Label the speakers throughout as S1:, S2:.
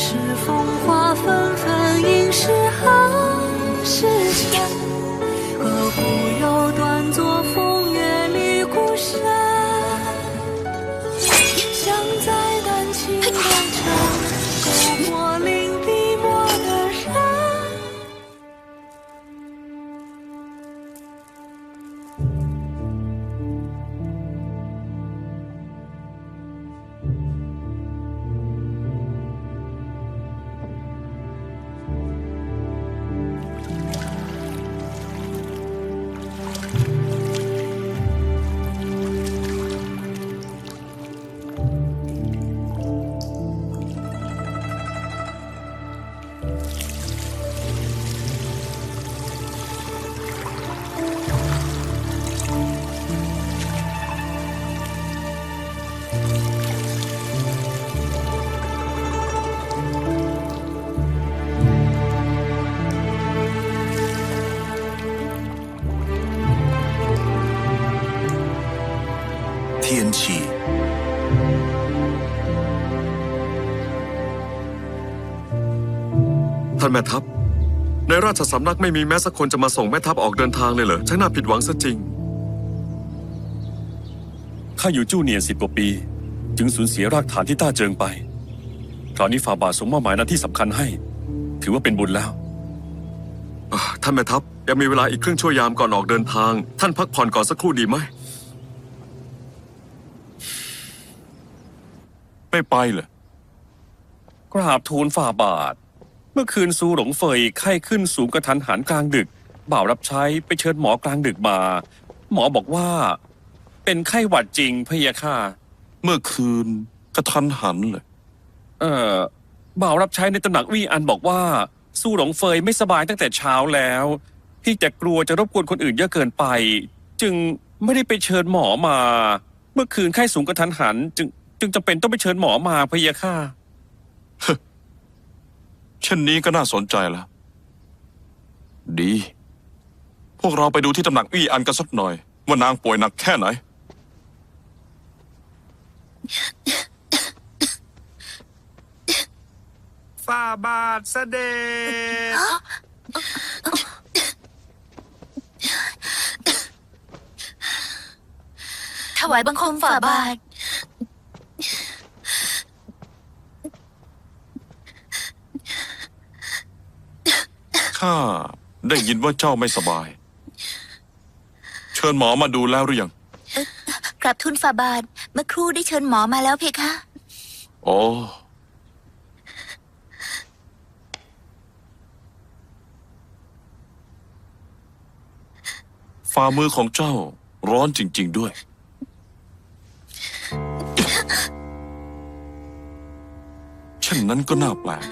S1: 是风
S2: 花 Thank
S3: you. านแม่ทัพ ในราชสำนักไม่มีแม้สักคนจะมาส่งแม่ทัพออกเดินทางเลยเหรอช่างน่าผิดหวังซะจริง
S4: ข้าอยู่จู้เนียนสิบกว่าปี จึงสูญเสียรากฐานที่ต้าเจิงไป คราวนี้ฝ่าบาททรงมอบหมายหน้าที่สำคัญให้ ถือว่าเป็นบุญแล้ว
S3: อ่าท่านแม่ทัพยังมีเวลาอีกครึ่งชั่วยามก่อนออกเดินทาง ท่านพักผ่อนก่อนสักครู่ดีไหม
S2: ไม่ไปเหรอก
S4: ราบทูลฝ่าบาทเมื่อคืนซูหลงเฟยไข้ขึ้นสูงกระทันหันกลางดึก บ่าวรับใช้ไปเชิญหมอกลางดึกมา หมอบอกว่า เป็นไข้หวัดจริงพะยะค่ะ
S2: เมื่อคืนกระทันหันเลย
S4: เออบ่าวรับใช้ในตำหนักวี่อันบอกว่าสู้หลงเฟยไม่สบายตั้งแต่เช้าแล้วที่จะกลัวจะรบกวนคนอื่นเยอะเกินไป จึงไม่ได้ไปเชิญหมอมา เมื่อคืนไข้สูงกระทันหัน จึงจึงจำเป็นต้องไปเชิญหมอมาพะยะค่ะ
S2: เช่นนี้ก็น่าสนใจแล้วดี พวกเราไปดูที่ตำหนักอี้อันกันสักหน่อย ว่านางป่วยหนักแค่ไหน
S5: ฝ่าบาทเสด็จ
S6: ถวายบังคมฝ่าบาท
S2: ข้าได้ยินว่าเจ้าไม่สบาย เชิญหมอมาดูแล้วหรือยัง
S6: กราบทูลฝ่าบาท เมื่อครู่ได้เชิญหมอมาแล้วเพคะ
S2: โอ้ฝ่ามือของเจ้าร้อนจริง ๆด้วย เช่นนั้นก็น่าแปลก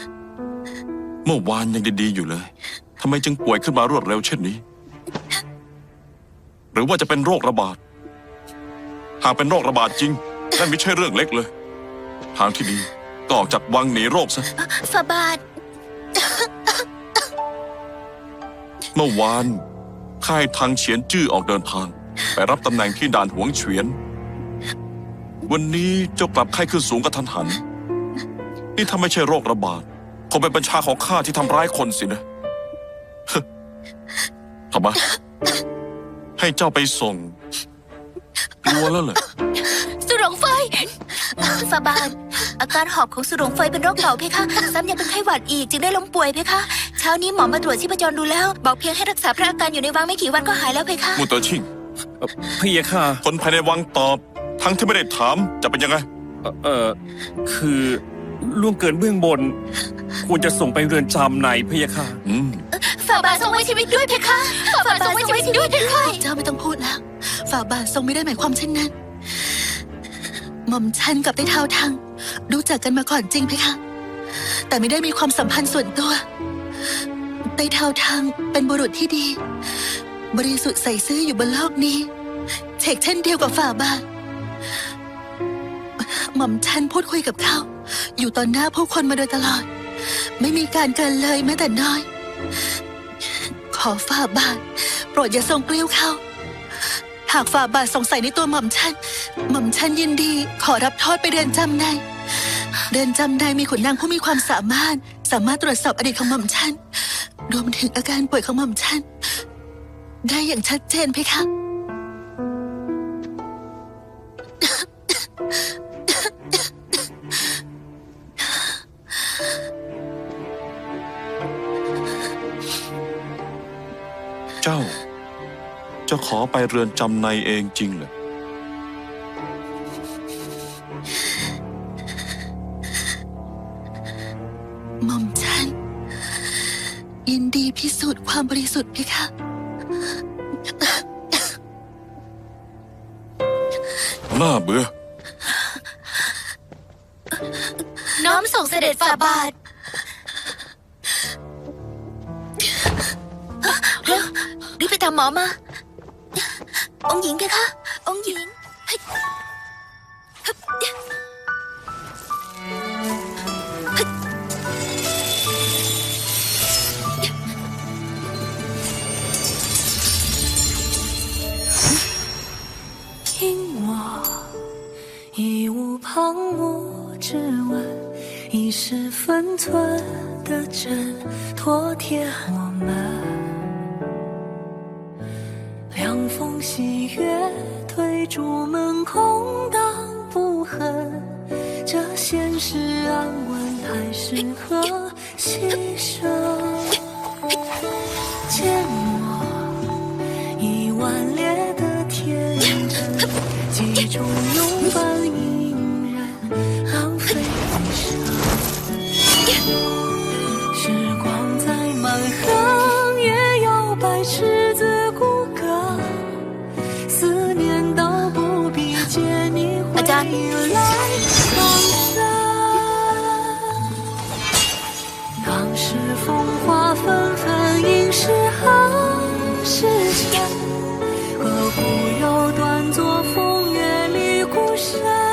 S2: เมื่อวานยังดีๆอยู่เลยทำไมจึงป่วยขึ้นมารวดเร็วเช่นนี้ หรือว่าจะเป็นโรคระบาด หากเป็นโรคระบาดจริงนั่นไม่ใช่เรื่องเล็กเลย ทางที่ดีก็ออกจากวังหนีโรคซะ
S6: ฝ่าบาท
S2: เมื่อวานค่ายทางเฉียนจื้อออกเดินทาง ไปรับตำแหน่งที่ด่านหวงเฉวียน วันนี้เจ้ากลับไข้ขึ้นสูงกระทันหัน นี่ถ้าไม่ใช่โรคระบาดคงเป็นบัญชาของข้าที่ทำร้ายคนสินะ ทำไมให้เจ้าไปส่งกลัวแล้วเหรอ
S6: สุหลงเฟยฝ่าบาทอาการหอบของสุหลงเฟยเป็นโรคเก่าเพคะ ซ้ำยังเป็นไข้หวัดอีกจึงได้ล้มป่วยเพคะ เช้านี้หมอมาตรวจชีพจรดูแล้ว บอกเพียงให้รักษาพระอาการอยู่ในวังไม่กี่วันก็หายแล้วเพคะ
S2: มูเตอร์ชิง
S4: เอ่อพะยะค่ะ
S2: คนภายในวังตอบ ทั้งที่ไม่ได้ถามจะเป็นยังไง
S4: เอ่อเออคือล่วงเกินเบื้องบน ควรจะส่งไปเรือนจำในพะยะค่ะ
S2: อืม
S6: ฝ่าบาททรงไว้ชีวิตด้วยเพคะฝ่าบาททรงไว้ชีวิตด้วยเพคะ
S7: เจ้าไม่ต้องพูดแล้วฝ่าบาททรงไม่ได้หมายความเช่นนั้น หม่อมฉันกับไต้เท้าทังรู้จักกันมาก่อนจริงไหมคะ แต่ไม่ได้มีความสัมพันธ์ส่วนตัวไต้เท้าทังเป็นบุรุษที่ดี บริสุทธิ์ใส่ซื่ออยู่บนโลกนี้เชกเช่นเดียวกับฝ่าบาทหม่อมฉันพูดคุยกับเขา อยู่ต่อหน้าผู้คนมาโดยตลอด ไม่มีการเกินเลยแม้แต่น้อย ขอฝ่าบาท โปรดอย่าทรงเกลี้ยวเขา หากฝ่าบาทสงสัยในตัวหม่อมฉัน หม่อมฉันยินดี ขอรับโทษไปเรือนจำในเรือนจำในมีขุนนางผู้มีความสามารถ สามารถตรวจสอบอดีตของหม่อมฉัน รวมถึงอาการป่วยของหม่อมฉัน ได้อย่างชัดเจนเพคะ
S2: เจ้า จะขอไปเรือนจำในเองจริงเหรอ
S7: หม่อมฉัน ยินดีพิสูจน์ความบริสุทธิ์เพคะ
S2: น่าเบื่อ
S6: น้อมส่งเสด็จฝ่าบาท 干嘛吗？红影给他，红影，
S1: 听我义无旁骛之吻，一时分寸的针，妥帖我们。凉风细月推朱门，空荡不恨。这现实安稳，太适合牺牲？引来放生。当时风花纷纷，应是好时辰。何故又端坐风月里孤身？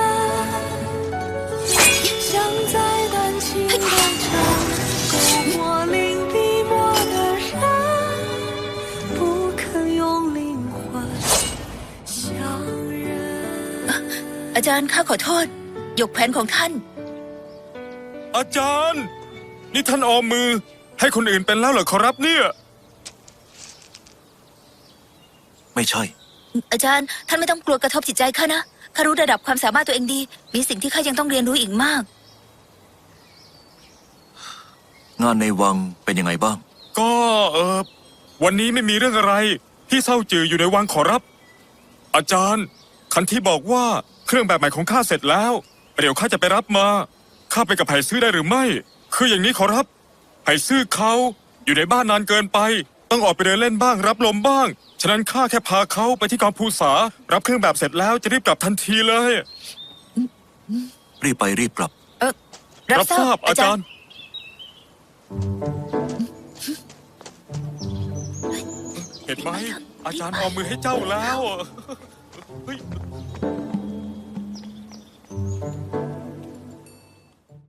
S6: อาจารย์ข้าขอโทษ ยกแผนของท่าน
S3: อาจารย์ นี่ท่านออมมือ ให้คนอื่นเป็นแล้วเหรอขอรับเนี่ย
S8: ไม่ใช่
S6: อาจารย์ท่านไม่ต้องกลัวกระทบจิตใจข้านะข้ารู้ระดับความสามารถตัวเองดี มีสิ่งที่ข้ายังต้องเรียนรู้อีกมาก
S8: งานในวังเป็นยังไงบ้าง
S3: ก็เออวันนี้ไม่มีเรื่องอะไร ที่เศร้าจืออยู่ในวังขอรับ อาจารย์ คันที่บอกว่า เครื่องแบบใหม่ของข้าเสร็จแล้วเดี๋ยวข้าจะไปรับมา ข้าไปกับไผ่ซื้อได้หรือไม่ คืออย่างนี้ขอรับ ไผ่ซื้อเขาอยู่ในบ้านนานเกินไป ต้องออกไปเดินเล่นบ้าง รับลมบ้าง ฉะนั้นข้าแค่พาเขาไปที่กองภูษา รับเครื่องแบบเสร็จแล้วจะรีบกลับทันทีเลย
S8: รีบไปรีบกลับ
S6: เออรับทราบอาจารย์
S3: เห็นไหมอาจารย์เอามือให้เจ้าแล้วเฮ้ย